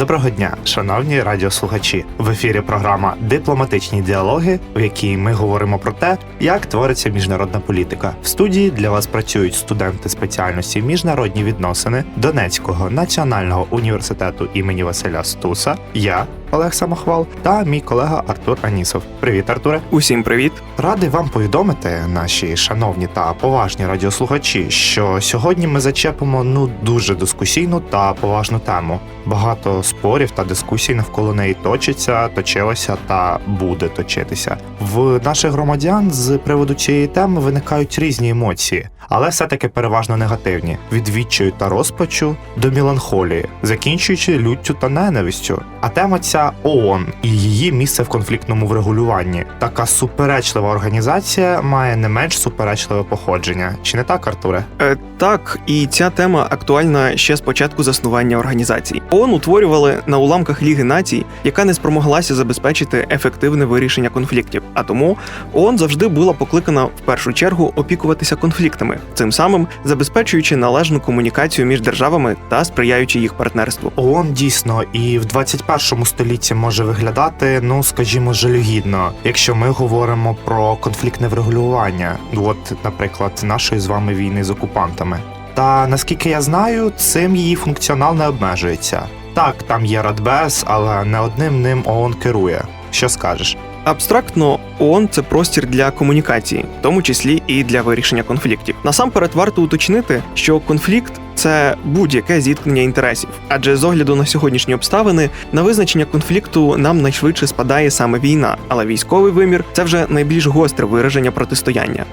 Доброго дня, шановні радіослухачі. В ефірі програма Дипломатичні діалоги, в якій ми говоримо про те, як твориться міжнародна політика. В студії для вас працюють студенти спеціальності міжнародні відносини Донецького національного університету імені Василя Стуса. Я Олег Самохвал та мій колега Артур Анісов. Привіт, Артуре. Усім привіт! Радий вам повідомити, наші шановні та поважні радіослухачі, що сьогодні ми зачепимо ну дуже дискусійну та поважну тему. Багато спорів та дискусій навколо неї точиться, точилося та буде точитися. В наших громадян з приводу цієї теми виникають різні емоції, але все-таки переважно негативні: від відчаю та розпачу до меланхолії, закінчуючи люттю та ненавистю. А тема ця ООН і її місце в конфліктному врегулюванні. Така суперечлива організація має не менш суперечливе походження. Чи не так, Артуре? Е, так, і ця тема актуальна ще з початку заснування організації. ООН утворювали на уламках Ліги націй, яка не спромоглася забезпечити ефективне вирішення конфліктів. А тому ООН завжди була покликана в першу чергу опікуватися конфліктами, цим самим забезпечуючи належну комунікацію між державами та сприяючи їх партнерству. ООН дійсно і в 21 столітті може виглядати, ну скажімо, жалюгідно, якщо ми говоримо про конфліктне врегулювання, от, наприклад, нашої з вами війни з окупантами. Та наскільки я знаю, цим її функціонал не обмежується. Так, там є Радбез, але не одним ним ООН керує. Що скажеш? Абстрактно, ООН – це простір для комунікації, в тому числі і для вирішення конфліктів. Насамперед варто уточнити, що конфлікт це будь-яке зіткнення інтересів, адже з огляду на сьогоднішні обставини на визначення конфлікту нам найшвидше спадає саме війна, але військовий вимір це вже найбільш гостре вираження протистояння.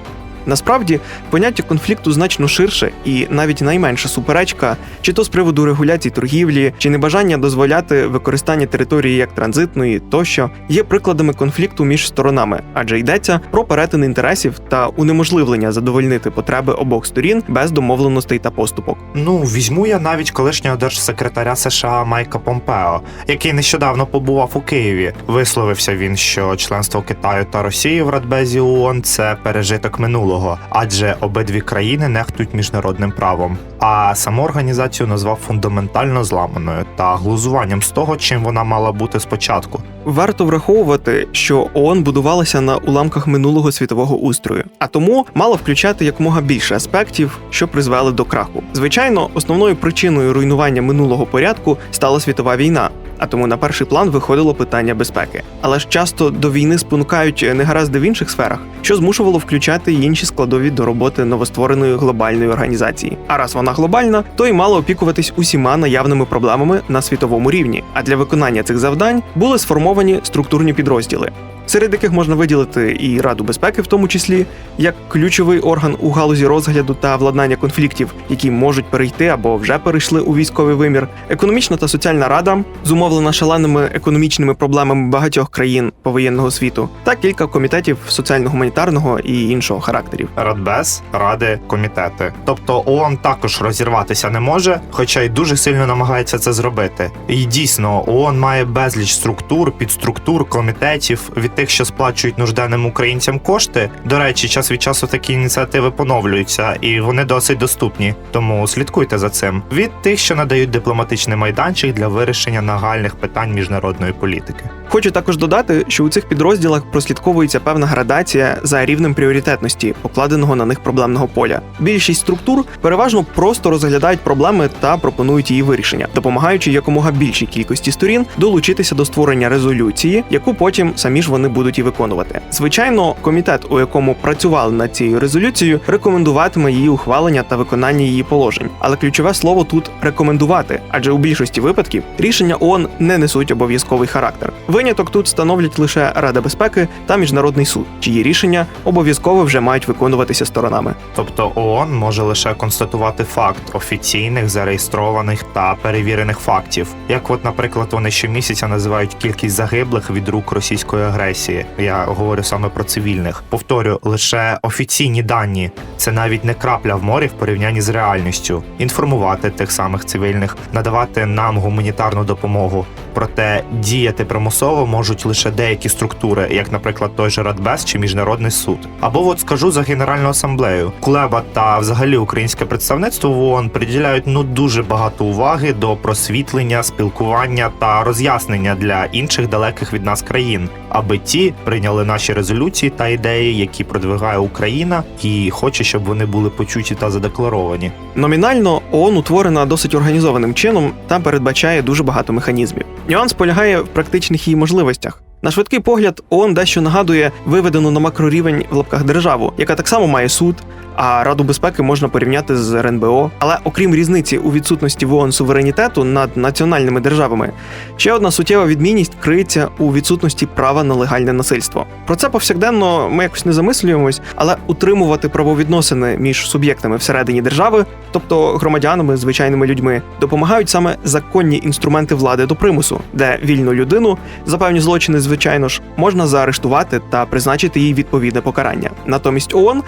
Насправді поняття конфлікту значно ширше, і навіть найменша суперечка, чи то з приводу регуляції торгівлі, чи небажання дозволяти використання території як транзитної, тощо є прикладами конфлікту між сторонами, адже йдеться про перетин інтересів та унеможливлення задовольнити потреби обох сторін без домовленостей та поступок. Ну, візьму я навіть колишнього держсекретаря США Майка Помпео, який нещодавно побував у Києві. Висловився він, що членство Китаю та Росії в Радбезі ООН – це пережиток минулого, адже обидві країни нехтують міжнародним правом. А саму організацію назвав фундаментально зламаною та глузуванням з того, чим вона мала бути спочатку. Варто враховувати, що ООН будувалася на уламках минулого світового устрою, а тому мала включати якомога більше аспектів, що призвели до краху. Звичайно, основною причиною руйнування минулого порядку стала світова війна. А тому на перший план виходило питання безпеки. Але ж часто до війни спонукають негаразди в інших сферах, що змушувало включати інші складові до роботи новоствореної глобальної організації. А раз вона глобальна, то й мала опікуватись усіма наявними проблемами на світовому рівні. А для виконання цих завдань були сформовані структурні підрозділи. Серед яких можна виділити і Раду безпеки, в тому числі як ключовий орган у галузі розгляду та владнання конфліктів, які можуть перейти або вже перейшли у військовий вимір, економічна та соціальна рада, зумовлена шаленими економічними проблемами багатьох країн повоєнного світу, та кілька комітетів соціально-гуманітарного і іншого характерів. Радбез, ради, комітети. Тобто ООН також розірватися не може, хоча й дуже сильно намагається це зробити. І дійсно, ООН має безліч структур, підструктур, комітетів від тих, що сплачують нужденним українцям кошти. До речі, час від часу такі ініціативи поновлюються, і вони досить доступні. Тому слідкуйте за цим. Від тих, що надають дипломатичний майданчик для вирішення нагальних питань міжнародної політики. Хочу також додати, що у цих підрозділах прослідковується певна градація за рівнем пріоритетності, покладеного на них проблемного поля. Більшість структур переважно просто розглядають проблеми та пропонують її вирішення, допомагаючи якомога більшій кількості сторін долучитися до створення резолюції, яку потім самі ж вони будуть і виконувати. Звичайно, комітет, у якому працювали над цією резолюцією, рекомендуватиме її ухвалення та виконання її положень. Але ключове слово тут рекомендувати, адже у більшості випадків рішення ООН не несуть обов'язковий характер. Виняток тут становлять лише Рада безпеки та міжнародний суд, чиї рішення обов'язково вже мають виконуватися сторонами. Тобто ООН може лише констатувати факт офіційних, зареєстрованих та перевірених фактів. Як, от, наприклад, вони щомісяця називають кількість загиблих від рук російської агресії. Я говорю саме про цивільних. Повторю, лише офіційні дані це навіть не крапля в морі в порівнянні з реальністю. Інформувати тих самих цивільних, надавати нам гуманітарну допомогу. Проте діяти примусово можуть лише деякі структури, як, наприклад, той же Радбез чи Міжнародний суд. Або от скажу за Генеральну асамблею. Кулеба та взагалі українське представництво в ООН приділяють ну дуже багато уваги до просвітлення, спілкування та роз'яснення для інших далеких від нас країн, аби ті прийняли наші резолюції та ідеї, які продвигає Україна, і хоче, щоб вони були почуті та задекларовані. Номінально ООН утворена досить організованим чином та передбачає дуже багато механізмів. Нюанс полягає в практичних її можливостях. На швидкий погляд, ООН дещо нагадує виведену на макрорівень в лапках державу, яка так само має суд. А Раду безпеки можна порівняти з РНБО. Але окрім різниці у відсутності в ООН суверенітету над національними державами, ще одна суттєва відмінність криється у відсутності права на легальне насильство. Про це повсякденно ми якось не замислюємось, але утримувати правовідносини між суб'єктами всередині держави, тобто громадянами, звичайними людьми, допомагають саме законні інструменти влади до примусу, де вільну людину за певні злочини, звичайно ж, можна заарештувати та призначити їй відповідне покарання. Натомість ООН,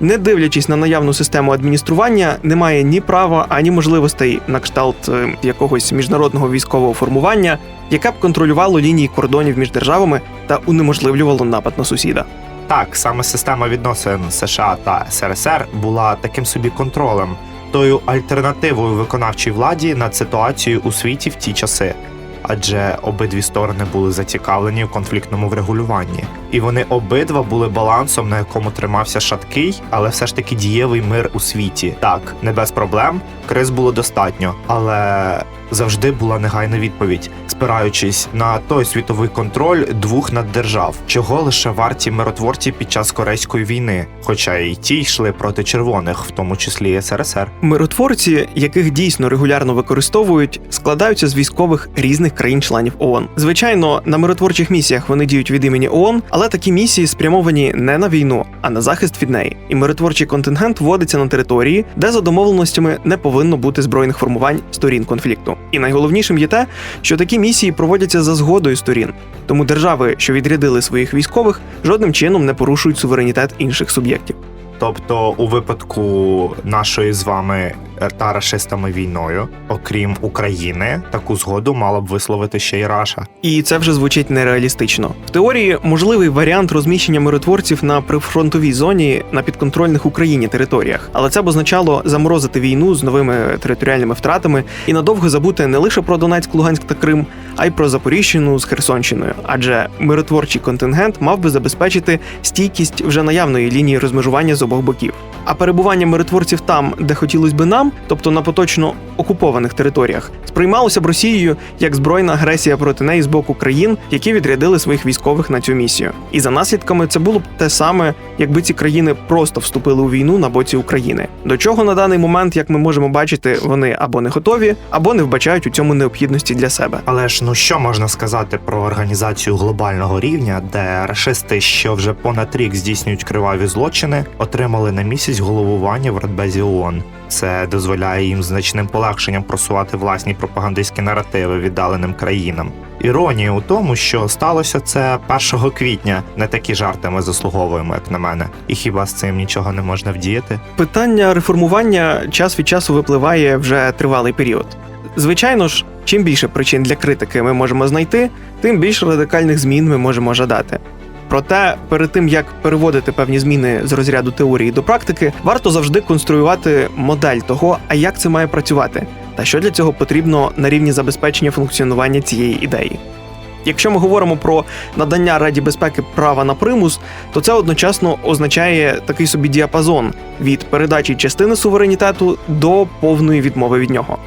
не дивлячись на наявну систему адміністрування, не має ні права, ані можливостей на кшталт е, якогось міжнародного військового формування, яке б контролювало лінії кордонів між державами та унеможливлювало напад на сусіда. Так, саме система відносин США та СРСР була таким собі контролем, тою альтернативою виконавчій владі над ситуацією у світі в ті часи. Адже обидві сторони були зацікавлені в конфліктному врегулюванні, і вони обидва були балансом, на якому тримався шаткий, але все ж таки дієвий мир у світі. Так, не без проблем, криз було достатньо, але завжди була негайна відповідь, спираючись на той світовий контроль двох наддержав, чого лише варті миротворці під час Корейської війни, хоча і ті йшли проти червоних, в тому числі СРСР. Миротворці, яких дійсно регулярно використовують, складаються з військових різних країн-членів ООН. Звичайно, на миротворчих місіях вони діють від імені ООН, але такі місії спрямовані не на війну, а на захист від неї. І миротворчий контингент вводиться на території, де за домовленостями не повинно бути збройних формувань сторін конфлікту. І найголовнішим є те, що такі місії проводяться за згодою сторін. Тому держави, що відрядили своїх військових, жодним чином не порушують суверенітет інших суб'єктів. Тобто, у випадку нашої з вами та рашистами війною, окрім України, таку згоду мала б висловити ще й Раша. І це вже звучить нереалістично. В теорії можливий варіант розміщення миротворців на прифронтовій зоні на підконтрольних Україні територіях, але це б означало заморозити війну з новими територіальними втратами і надовго забути не лише про Донецьк, Луганськ та Крим, а й про Запоріжжяну з Херсонщиною. Адже миротворчий контингент мав би забезпечити стійкість вже наявної лінії розмежування з обох боків. А перебування миротворців там, де хотілося би нам, тобто на поточно окупованих територіях, сприймалося б Росією як збройна агресія проти неї з боку країн, які відрядили своїх військових на цю місію. І за наслідками це було б те саме, якби ці країни просто вступили у війну на боці України. До чого на даний момент, як ми можемо бачити, вони або не готові, або не вбачають у цьому необхідності для себе. Але ж ну що можна сказати про організацію глобального рівня, де рашисти, що вже понад рік здійснюють криваві злочини, отримали на місяць головування в Радбезі ООН. Це дозволяє їм значним полегшенням просувати власні пропагандистські наративи віддаленим країнам. Іронія у тому, що сталося це 1 квітня. Не такі жарти ми заслуговуємо, як на мене. І хіба з цим нічого не можна вдіяти? Питання реформування час від часу випливає вже тривалий період. Звичайно ж, чим більше причин для критики ми можемо знайти, тим більш радикальних змін ми можемо жадати. Проте, перед тим як переводити певні зміни з розряду теорії до практики, варто завжди конструювати модель того, а як це має працювати, та що для цього потрібно на рівні забезпечення функціонування цієї ідеї. Якщо ми говоримо про надання Раді безпеки права на примус, то це одночасно означає такий собі діапазон від передачі частини суверенітету до повної відмови від нього.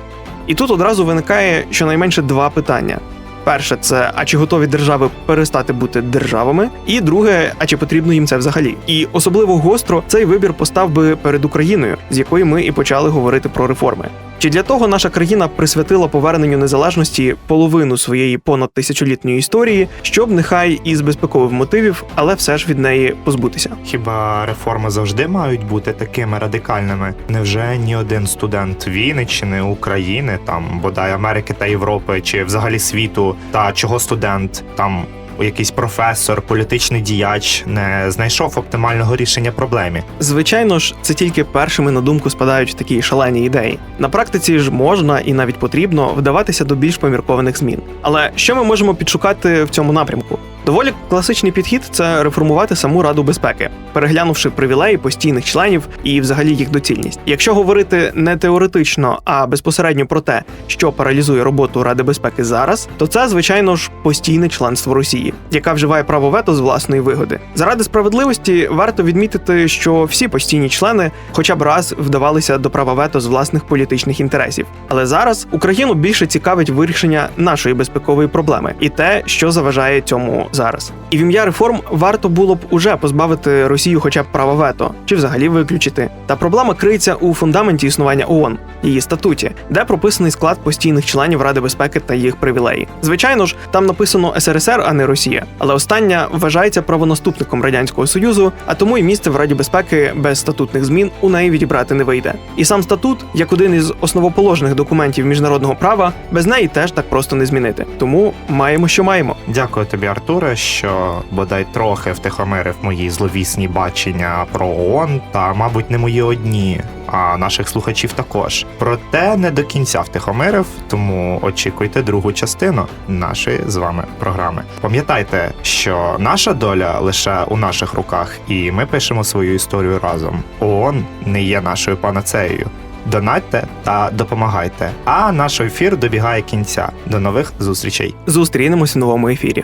І тут одразу виникає щонайменше два питання. Перше, це а чи готові держави перестати бути державами? І друге, а чи потрібно їм це взагалі? І особливо гостро цей вибір постав би перед Україною, з якої ми і почали говорити про реформи. Чи для того наша країна присвятила поверненню незалежності половину своєї понад тисячолітньої історії, щоб нехай із безпекових мотивів, але все ж від неї позбутися? Хіба реформи завжди мають бути такими радикальними? Невже ні один студент Вінниччини, України, там бодай Америки та Європи, чи взагалі світу, та чого студент там якийсь професор, політичний діяч не знайшов оптимального рішення проблемі? Звичайно ж, це тільки першими на думку спадають такі шалені ідеї. На практиці ж можна і навіть потрібно вдаватися до більш поміркованих змін. Але що ми можемо підшукати в цьому напрямку? Доволі класичний підхід це реформувати саму Раду безпеки, переглянувши привілеї постійних членів і взагалі їх доцільність. Якщо говорити не теоретично, а безпосередньо про те, що паралізує роботу Ради безпеки зараз, то це звичайно ж постійне членство Росії, яка вживає право вето з власної вигоди. Заради справедливості варто відмітити, що всі постійні члени хоча б раз вдавалися до права вето з власних політичних інтересів. Але зараз Україну більше цікавить вирішення нашої безпекової проблеми і те, що заважає цьому зараз. І в ім'я реформ варто було б уже позбавити Росію хоча б права вето, чи взагалі виключити. Та проблема криється у фундаменті існування ООН, її статуті, де прописаний склад постійних членів Ради безпеки та їх привілеї. Звичайно ж, там написано СРСР, а не Росія, але остання вважається правонаступником радянського союзу, а тому і місце в Раді безпеки без статутних змін у неї відібрати не вийде. І сам статут, як один із основоположних документів міжнародного права, без неї теж так просто не змінити. Тому маємо, що маємо. Дякую тобі, Артуре, що бодай трохи втихомирив мої зловісні бачення про ООН, та, мабуть, не мої одні, а наших слухачів також. Проте не до кінця втихомирив, тому очікуйте другу частину нашої з вами програми. Пам'ятайте, що наша доля лише у наших руках, і ми пишемо свою історію разом. ООН не є нашою панацеєю. Донатьте та допомагайте. А наш ефір добігає кінця. До нових зустрічей. Зустрінемось в новому ефірі.